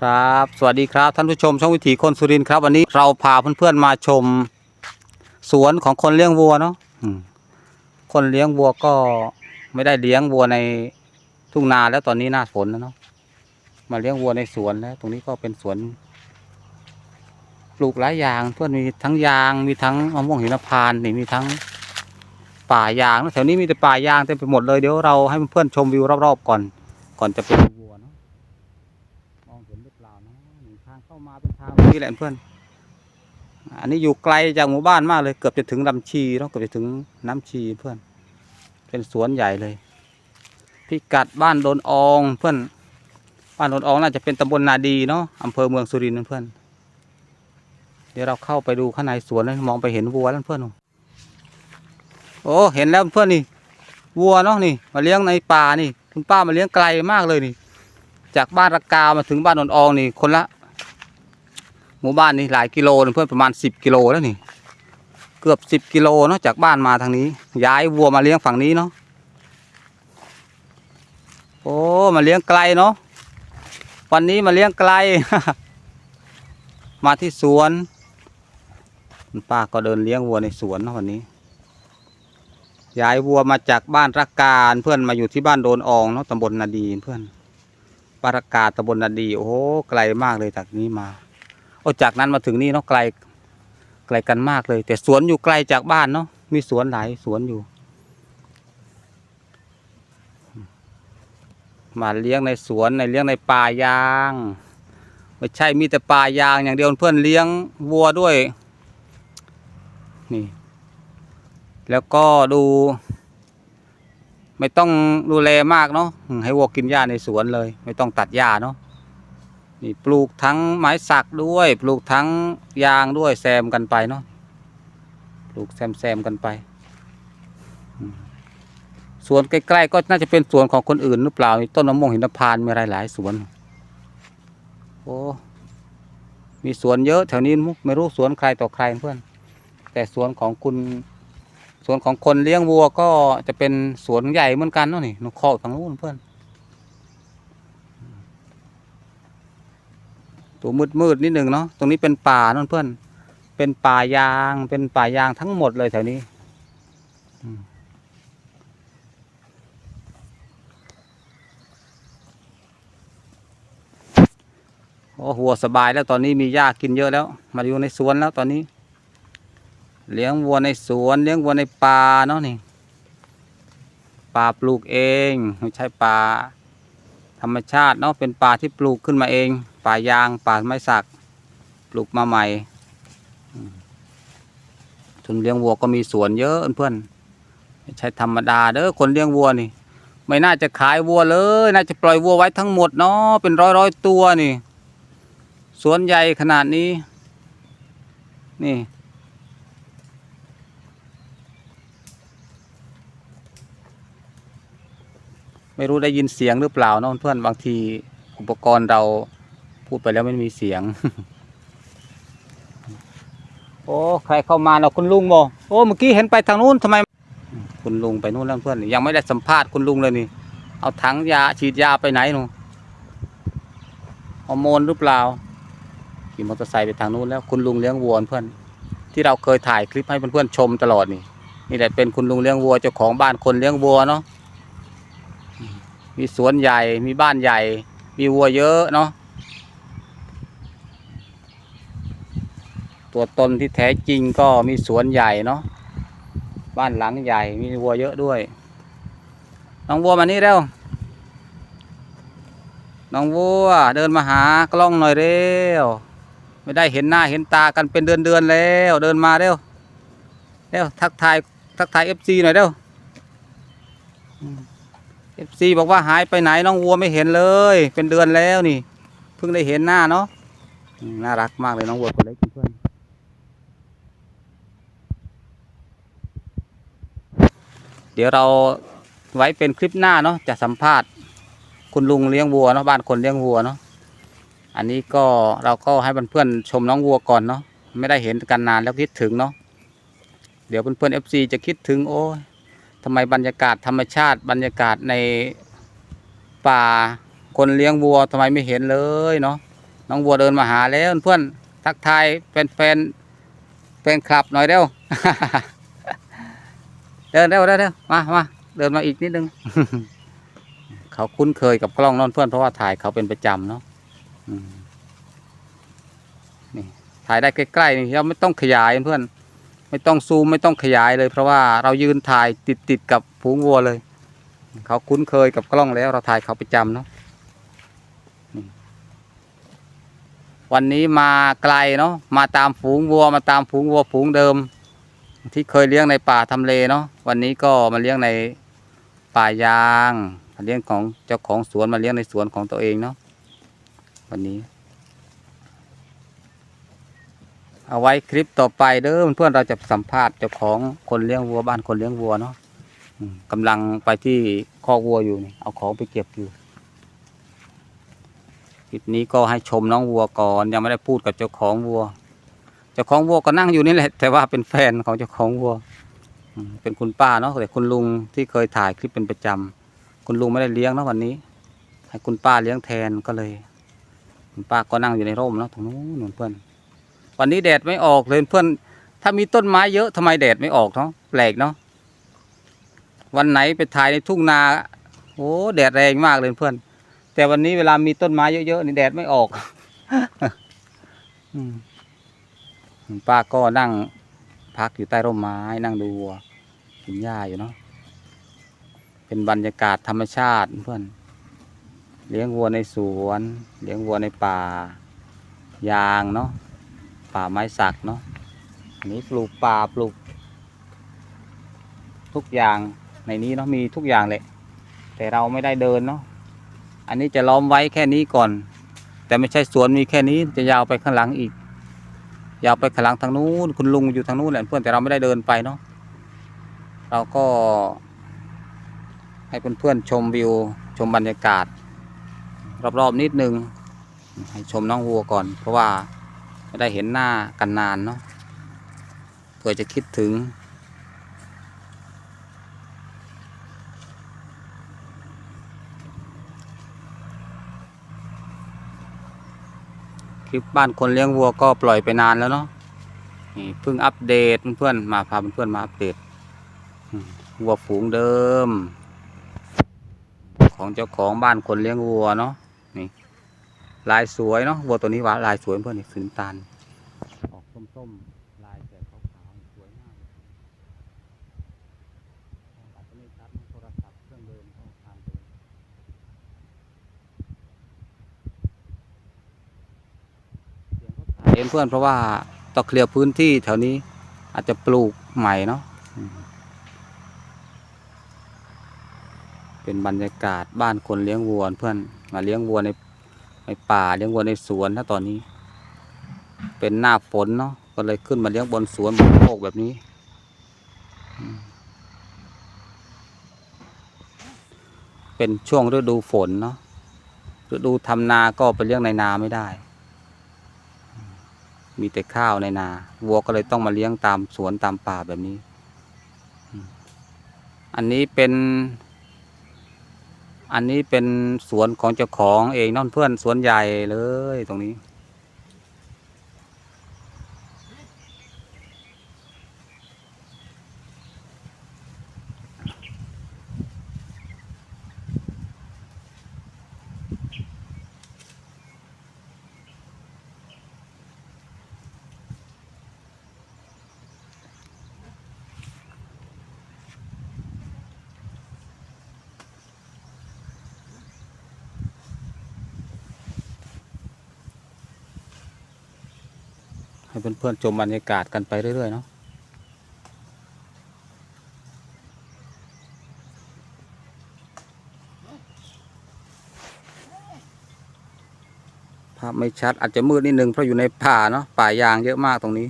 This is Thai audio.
ครับ สวัสดีครับท่านผู้ชมช่องวิถีคนสุรินทร์ครับ วันนี้เราพาเพื่อนๆมาชม สวนของคนเลี้ยงวัวเนาะอืมคนเลี้ยงวัวก็ไม่ได้เลี้ยงวัวในทุ่งนาแล้วตอนนี้หน้าฝนแล้วเนาะมาเลี้ยงวัวในสวนแล้ว ตรงนี้ก็เป็นสวนปลูกหลายอย่างเพื่อนมีทั้งยางมีทั้งมะม่วงหิมพานต์นี่มีทั้งป่ายางแถวนี้มีแต่ป่ายางเต็มไปหมดเลยเดี๋ยวเราให้เพื่อนๆชมวิวรอบๆก่อน ก่อนจะไปดู นทางนี้แหละเพื่อน อันนี้อยู่ไกลจากหมู่บ้านมากเลย เกือบจะถึงลำชีเนาะเกือบจะถึงน้ำชีเพื่อน เป็นสวนใหญ่เลย พิกัดบ้านโดนอองเพื่อน บ้านโดนอองน่าจะเป็นตำบลนาดีเนาะอำเภอเมืองสุรินทร์เพื่อน เดี๋ยวเราเข้าไปดูข้างในสวนแล้วมองไปเห็นวัวแล้วเพื่อนโอ้เห็นแล้วเพื่อนนี่วัวเนาะนี่ มาเลี้ยงในป่านี่ คุณป้ามาเลี้ยงไกลมากเลยนี่ จากบ้านระกามาถึงบ้านนนอองนี่คนละ หมู่บ้านนี่หลายกิโลนะเพื่อนประมาณสิบกิโลแล้วนี่ เกือบสิบกิโลเนาะจากบ้านมาทางนี้ ย้ายวัวมาเลี้ยงฝั่งนี้เนาะโอ้มาเลี้ยงไกลเนาะวันนี้มาเลี้ยงไกล มาที่สวนป้าก็เดินเลี้ยงวัวในสวนเนาะวันนี้ ย้ายวัวมาจากบ้านรักการเพื่อนมาอยู่ที่บ้านโดนอองเนาะตำบลนาดีเพื่อนปารากาตำบลนาดี โอ้ไกลมากเลยจากนี้มา จากนั้นมาถึงนี่เนาะไกลไกลกันมากเลย แต่สวนอยู่ไกลจากบ้านเนาะมีสวนหลายสวนอยู่ มาเลี้ยงในสวนในเลี้ยงในป่ายางไม่ใช่มีแต่ป่ายางอย่างเดียวเพื่อนเลี้ยงวัวด้วยนี่แล้วก็ดู ไม่ต้องดูแลมากเนาะให้วัวกินหญ้าในสวนเลย ไม่ต้องตัดหญ้าเนาะ นี่ปลูกทั้งไม้สักด้วย ปลูกทั้งยางด้วยแซมกันไปเนาะปลูกแซมแซมกันไปสวนใกล้ๆก็น่าจะเป็นสวนของคนอื่นหรือเปล่ามีต้นมะม่วงหินพานมีหลายๆสวนโอ้มีสวนเยอะแถวนี้มุไม่รู้สวนใครต่อใครเพื่อน แต่สวนของคุณสวนของคนเลี้ยงวัวก็จะเป็นสวนใหญ่เหมือนกันเนาะนี่นกคอกทางนู้นเพื่อน ตัวมืดมืดๆนิดหนึ่งเนาะตรงนี้เป็นป่านั่นเพื่อน เป็นป่ายางเป็นป่ายางทั้งหมดเลยแถวนี้โอ้วัวสบายแล้วตอนนี้มีหญ้ากินเยอะแล้ว มาอยู่ในสวนแล้วตอนนี้ เลี้ยงวัวในสวน เลี้ยงวัวในป่าเนาะนี่ป่าปลูกเอง ไม่ใช่ป่าธรรมชาติเนาะเป็นป่าที่ปลูกขึ้นมาเอง ป่ายางป่าไม้สักปลูกมาใหม่ทุนเลี้ยงวัวก็มีสวนเยอะเพื่อนใช่ธรรมดาเด้อคนเลี้ยงวัวนี่ ไม่น่าจะขายวัวเลย น่าจะปล่อยวัวไว้ทั้งหมดเนาะเป็นร้อยร้อยตัวนี่ สวนใหญ่ขนาดนี้ นี่ไม่รู้ได้ยินเสียงหรือเปล่าเนาะเพื่อนบางทีอุปกรณ์เรา พูดไปแล้วไม่มีเสียง โอ้ ใครเข้ามาเนาะคุณลุงบอโอ้ เมื่อกี้เห็นไปทางนู้นทำไม คุณลุงไปนู้นแล้วเพื่อน ยังไม่ได้สัมภาษณ์คุณลุงเลยนี่ เอาถังยาฉีดยาไปไหนหนูฮอร์โมนหรือเปล่า ขี่มอเตอร์ไซค์ไปทางนู้นแล้ว คุณลุงเลี้ยงวัวเพื่อน ที่เราเคยถ่ายคลิปให้เพื่อนๆชมตลอดนี่ นี่แหละเป็นคุณลุงเลี้ยงวัวเจ้าของบ้านคนเลี้ยงวัวเนาะ มีสวนใหญ่ มีบ้านใหญ่ มีวัวเยอะเนาะ ตัวตนที่แท้จริงก็มีสวนใหญ่เนาะบ้านหลังใหญ่มีวัวเยอะด้วย น้องวัวมานี่เร็ว น้องวัวเดินมาหากล้องหน่อยเร็ว ไม่ได้เห็นหน้าเห็นตากันเป็นเดือนเดือนแล้วเดินมาเร็วเร็วทักทายทักทายเอฟซีหน่อยเร็วเอฟซีบอกว่าหายไปไหนน้องวัวไม่เห็นเลย เป็นเดือนแล้วนี่ เพิ่งได้เห็นหน้าเนาะน่ารักมากเลยน้องวัวตัวเล็กเพื่อน เดี๋ยวเราไว้เป็นคลิปหน้าเนาะจะสัมภาษณ์คุณลุงเลี้ยงวัวเนาะบ้านคนเลี้ยงวัวเนาะอันนี้ก็เราก็ให้เพื่อนๆชมน้องวัวก่อนเนาะไม่ได้เห็นกันนานแล้วคิดถึงเนาะเดี๋ยวเพื่อนๆเอฟซีจะคิดถึงโอ้ยทำไมบรรยากาศธรรมชาติบรรยากาศในป่าคนเลี้ยงวัวทำไมไม่เห็นเลยเนาะน้องวัวเดินมาหาแล้วเพื่อนทักทายแฟนแฟนแฟนคลับหน่อยเร็ว เดินเร็วเร็วเร็วมามาเดินมาอีกนิดนึง เขาคุ้นเคยกับกล้องนอนเพื่อนเพราะว่าถ่ายเขาเป็นประจำเนาะอืมนี่ถ่ายได้ใกล้ๆนี่เราไม่ต้องขยายเพื่อน ไม่ต้องซูมไม่ต้องขยายเลย เพราะว่าเรายืนถ่ายติดติดๆกับฝูงวัวเลย เขาคุ้นเคยกับกล้องแล้วเราถ่ายเขาประจำเนาะนี่วันนี้มาไกลเนาะมาตามฝูงวัวมาตามฝูงวัวฝูงเดิม ที่เคยเลี้ยงในป่าทำเลเนาะวันนี้ก็มาเลี้ยงในป่ายางมาเลี้ยงของเจ้าของสวนมาเลี้ยงในสวนของตัวเองเนาะวันนี้ เอาไว้คลิปต่อไปเด้อเพื่อนเราจะสัมภาษณ์เจ้าของคนเลี้ยงวัวบ้านคนเลี้ยงวัวเนาะกำลังไปที่คอกวัวอยู่นี่เอาของไปเก็บอยู่คลิปนี้ก็ให้ชมน้องวัวก่อนยังไม่ได้พูดกับเจ้าของวัว จ้าของวัวก็นั่งอยู่นี่แหละ แต่ว่าเป็นแฟนของเจ้าของวัว เป็นคุณป้าเนาะแต่คุณลุงที่เคยถ่ายคลิปเป็นประจำคุณลุงไม่ได้เลี้ยงนะวันนี้ ให้คุณป้าเลี้ยงแทนก็เลย คุณป้าก็นั่งอยู่ในร่มเนาะตรงนู้นเพื่อนวันนี้แดดไม่ออกเลยเพื่อน ถ้ามีต้นไม้เยอะทำไมแดดไม่ออกเนาะแปลกเนาะวันไหนไปถ่ายในทุ่งนาโอ้แดดแรงมากเลยเพื่อน แต่วันนี้เวลามีต้นไม้เยอะๆนี่แดดไม่ออก อืม ป้าก็นั่งพักอยู่ใต้ร่มไม้นั่งดูวัวกินหญ้าอยู่เนาะเป็นบรรยากาศธรรมชาติเพื่อนเลี้ยงวัวในสวน เลี้ยงวัวในป่า ยางเนาะป่าไม้สักเนาะอันนี้ปลูกป่าปลูก ทุกอย่างในนี้เนาะมีทุกอย่างเลยแต่เราไม่ได้เดินเนาะอันนี้จะล้อมไว้แค่นี้ก่อน แต่ไม่ใช่สวนมีแค่นี้จะยาวไปข้างหลังอีก ยาวไปขลังทางนู้นคุณลุงอยู่ทางนู้นแหละเพื่อนแต่เราไม่ได้เดินไปเนาะเราก็ ให้เพื่อนๆชมวิว ชมบรรยากาศ รอบๆนิดนึง ให้ชมน้องวัวก่อน เพราะว่าไม่ได้เห็นหน้ากันนานเนาะเพื่อจะคิดถึง คลิปบ้านคนเลี้ยงวัวก็ปล่อยไปนานแล้วเนาะนี่เพิ่งอัปเดตเพื่อนๆมาพาเพื่อนๆมาอัปเดตวัวฝูงเดิม ของเจ้าของบ้านคนเลี้ยงวัวเนาะนี่ลายสวยเนาะวัวตัวนี้ว่าลายสวยเพื่อนนี่สีน้ำตาลออกส้มๆลายแก่ขาวๆสวยมากเลยอาจจะไม่ชัดโทรศัพท์เครื่องเดิมต้องทางไปเสียงรถไถ เพื่อนเพราะว่าต้องเคลียร์พื้นที่แถวนี้อาจจะปลูกใหม่เนาะเป็นบรรยากาศบ้านคนเลี้ยงวัวเพื่อนมาเลี้ยงวัวในในป่าเลี้ยงวัวในสวนถ้าตอนนี้ เป็นหน้าฝนเนาะก็เลยขึ้นมาเลี้ยงบนสวนบนโคกแบบนี้ เป็นช่วงฤดูฝนเนาะฤดูทำนาก็ไปเลี้ยงในนาไม่ได้ มีแต่ข้าวในนาวัวก็เลยต้องมาเลี้ยงตามสวนตามป่าแบบนี้ อันนี้เป็น อันนี้เป็นสวนของเจ้าของเองน้องเพื่อนสวนใหญ่เลยตรงนี้ ให้เพื่อนๆชมบรรยากาศกันไปเรื่อยๆเนาะภาพไม่ชัดอาจจะมืดนิดนึงเพราะอยู่ในป่าเนาะป่ายางเยอะมากตรงนี้